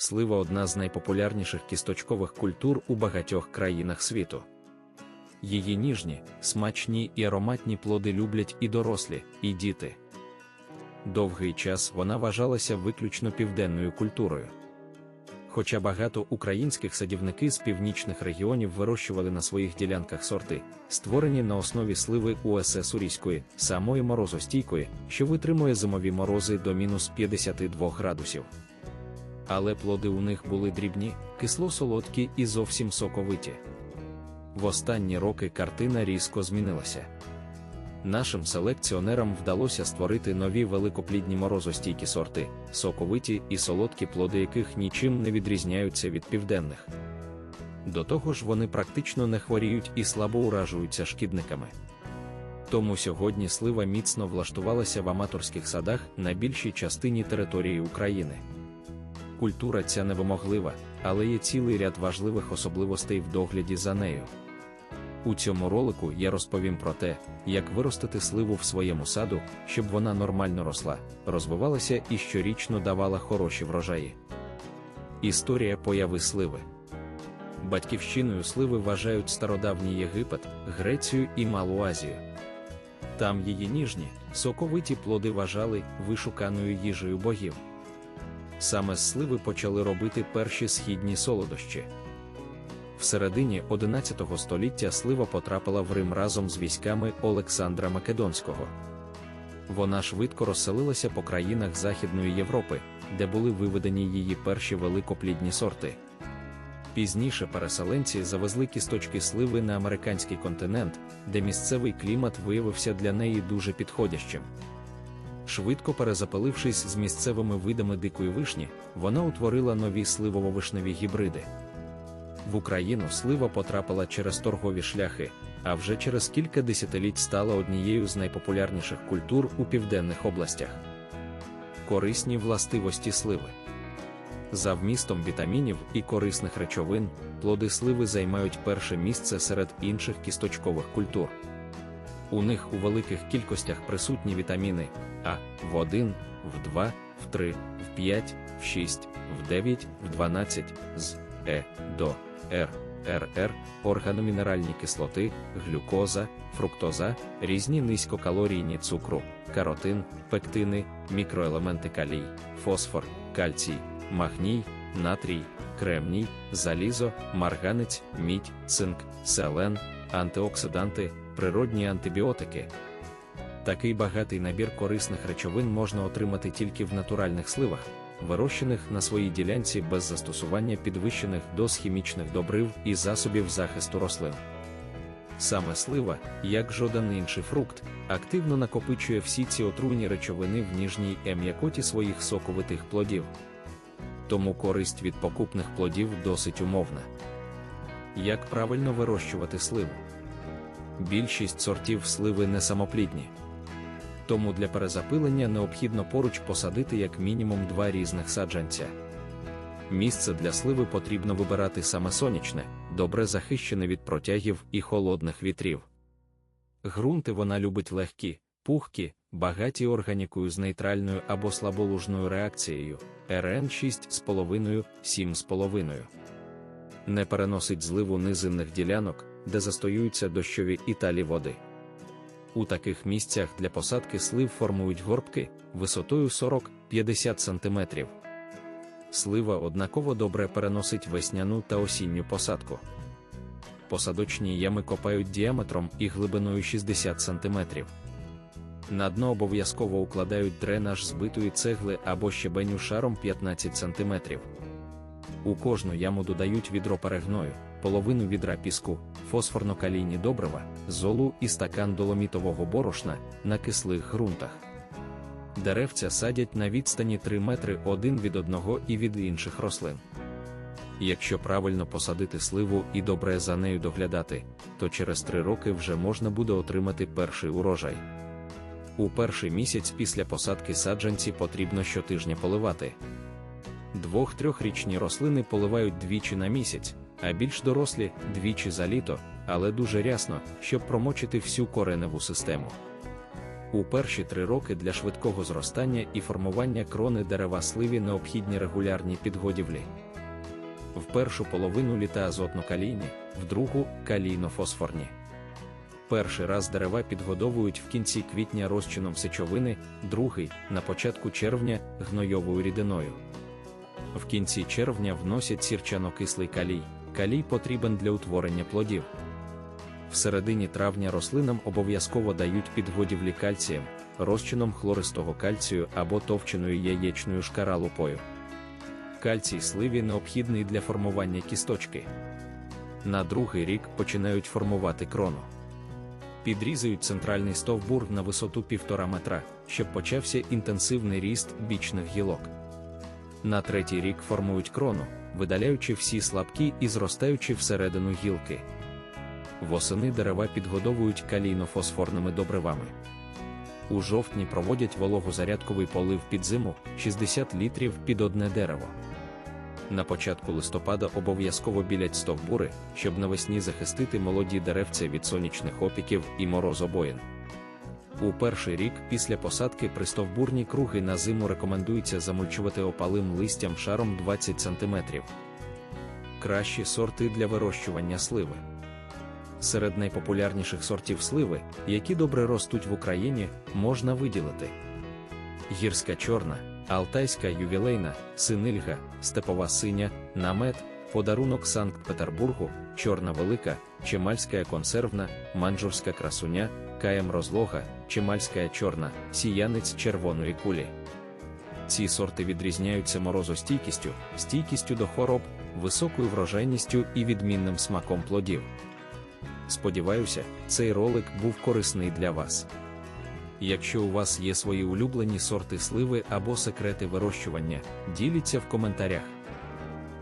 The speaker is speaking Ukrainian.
слива одна з найпопулярніших кісточкових культур у багатьох країнах світу. Її ніжні, смачні і ароматні плоди люблять і дорослі, і діти. Довгий час вона вважалася виключно південною культурою. Хоча багато українських садівники з північних регіонів вирощували на своїх ділянках сорти, створені на основі сливи УСС Урійської, самої морозостійкої, що витримує зимові морози до мінус 52 градусів. Але плоди у них були дрібні, кисло-солодкі і зовсім соковиті. В останні роки картина різко змінилася. Нашим селекціонерам вдалося створити нові великоплідні морозостійкі сорти, соковиті і солодкі плоди яких нічим не відрізняються від південних. До того ж, вони практично не хворіють і слабо уражуються шкідниками. Тому сьогодні слива міцно влаштувалася в аматорських садах на більшій частині території України. Культура ця невимоглива, але є цілий ряд важливих особливостей в догляді за нею. У цьому ролику я розповім про те, як виростити сливу в своєму саду, щоб вона нормально росла, розвивалася і щорічно давала хороші врожаї. Історія появи сливи. Батьківщиною сливи вважають стародавній Єгипет, Грецію і Малу Азію. Там її ніжні, соковиті плоди вважали вишуканою їжею богів. Саме з сливи почали робити перші східні солодощі. В середині 11 століття слива потрапила в Рим разом з військами Олександра Македонського. Вона швидко розселилася по країнах Західної Європи, де були виведені її перші великоплідні сорти. Пізніше переселенці завезли кісточки сливи на американський континент, де місцевий клімат виявився для неї дуже підходящим. Швидко перезапилившись з місцевими видами дикої вишні, вона утворила нові сливово-вишневі гібриди. В Україну слива потрапила через торгові шляхи, а вже через кілька десятиліть стала однією з найпопулярніших культур у південних областях. Корисні властивості сливи. За вмістом вітамінів і корисних речовин, плоди сливи займають перше місце серед інших кісточкових культур. У них у великих кількостях присутні вітаміни А в 1, в 2, в 3, в 5, в 6, в 9, в 12, з Е до Р, РР, органомінеральні кислоти, глюкоза, фруктоза, різні низькокалорійні цукру, каротин, пектини, мікроелементи калій, фосфор, кальцій, магній, натрій, кремній, залізо, марганець, мідь, цинк, селен, антиоксиданти, природні антибіотики. Такий багатий набір корисних речовин можна отримати тільки в натуральних сливах вирощених на своїй ділянці без застосування підвищених доз хімічних добрив і засобів захисту рослин. Саме слива, як жоден інший фрукт, активно накопичує всі ці отруйні речовини в ніжній ем'якоті своїх соковитих плодів. Тому користь від покупних плодів досить умовна. Як правильно вирощувати сливу? Більшість сортів сливи не самоплідні тому для перезапилення необхідно поруч посадити як мінімум два різних саджанця. Місце для сливи потрібно вибирати саме сонячне, добре захищене від протягів і холодних вітрів. Грунти вона любить легкі, пухкі, багаті органікою з нейтральною або слаболужною реакцією РН 6,5, 7,5. Не переносить зливу низинних ділянок, де застоюються дощові і талі води. У таких місцях для посадки слив формують горбки висотою 40-50 см. Слива однаково добре переносить весняну та осінню посадку. Посадочні ями копають діаметром і глибиною 60 см. На дно обов'язково укладають дренаж збитої цегли або щебеню шаром 15 см. У кожну яму додають відро перегною половину відра піску, фосфорно-калійні добрива, золу і стакан доломітового борошна на кислих ґрунтах. Деревця садять на відстані 3 метри один від одного і від інших рослин. Якщо правильно посадити сливу і добре за нею доглядати, то через 3 роки вже можна буде отримати перший урожай. У перший місяць після посадки саджанці потрібно щотижня поливати. Двох-трьохрічні рослини поливають двічі на місяць, а більш дорослі двічі за літо, але дуже рясно, щоб промочити всю кореневу систему. У перші три роки для швидкого зростання і формування крони дерева сливі необхідні регулярні підгодівлі. В першу половину літа азотно-калійні, в другу калійно-фосфорні. Перший раз дерева підгодовують в кінці квітня розчином сечовини, другий на початку червня гнойовою рідиною. В кінці червня вносять сірчано-кислий калій. Калій потрібен для утворення плодів. В середині травня рослинам обов'язково дають підгодівлі кальцієм, розчином хлористого кальцію або товченою яєчною шкаралупою. Кальцій сливі необхідний для формування кісточки. На другий рік починають формувати крону. Підрізають центральний стовбур на висоту 1,5 метра, щоб почався інтенсивний ріст бічних гілок. На третій рік формують крону, видаляючи всі слабкі і зростаючи всередину гілки. Восени дерева підгодовують калійно-фосфорними добривами. У жовтні проводять вологозарядковий полив під зиму 60 літрів під одне дерево. На початку листопада обов'язково білять стовбури, щоб навесні захистити молоді деревця від сонячних опіків і морозобоїн. У перший рік після посадки пристовбурні круги на зиму рекомендується замульчувати опалим листям шаром 20 см. Кращі сорти для вирощування сливи. Серед найпопулярніших сортів сливи, які добре ростуть в Україні, можна виділити гірська чорна, алтайська ювілейна, синильга, степова синя, намет, подарунок Санкт-Петербургу, чорна велика, чемальська консервна, манджурська красуня, каєм розлога, чемальська чорна, сіянець червоної кулі. Ці сорти відрізняються морозостійкістю, стійкістю до хвороб, високою врожайністю і відмінним смаком плодів. Сподіваюся, цей ролик був корисний для вас. Якщо у вас є свої улюблені сорти сливи або секрети вирощування, діліться в коментарях.